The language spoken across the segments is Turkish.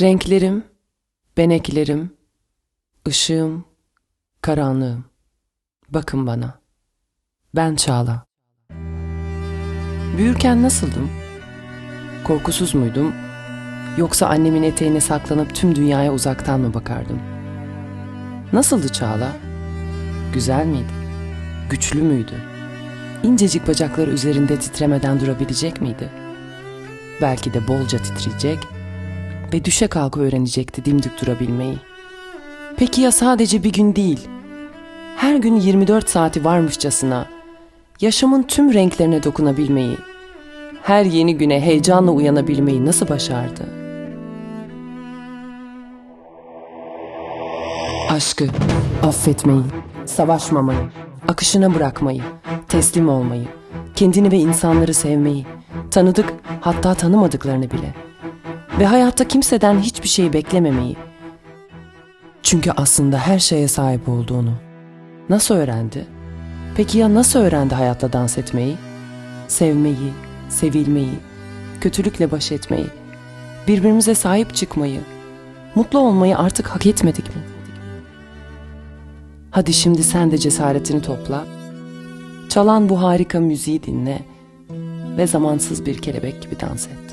Renklerim, beneklerim, ışığım, karanlığım. Bakın bana. Ben Çağla. Büyürken nasıldım? Korkusuz muydum? Yoksa annemin eteğine saklanıp tüm dünyaya uzaktan mı bakardım? Nasıldı Çağla? Güzel miydi? Güçlü müydü? İncecik bacakları üzerinde titremeden durabilecek miydi? Belki de bolca titreyecek ve düşe kalka öğrenecekti dimdik durabilmeyi. Peki ya sadece bir gün değil, her gün 24 saati varmışçasına yaşamın tüm renklerine dokunabilmeyi, her yeni güne heyecanla uyanabilmeyi nasıl başardı? Aşkı, affetmeyi, savaşmamayı, akışına bırakmayı, teslim olmayı, kendini ve insanları sevmeyi, tanıdık hatta tanımadıklarını bile ve hayatta kimseden hiçbir şey beklememeyi. Çünkü aslında her şeye sahip olduğunu. Nasıl öğrendi? Peki ya nasıl öğrendi hayatta dans etmeyi? Sevmeyi, sevilmeyi, kötülükle baş etmeyi, birbirimize sahip çıkmayı, mutlu olmayı artık hak etmedik mi? Hadi şimdi sen de cesaretini topla. Çalan bu harika müziği dinle ve zamansız bir kelebek gibi dans et.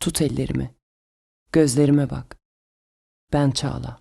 Tut ellerimi. Gözlerime bak. Ben Çağla.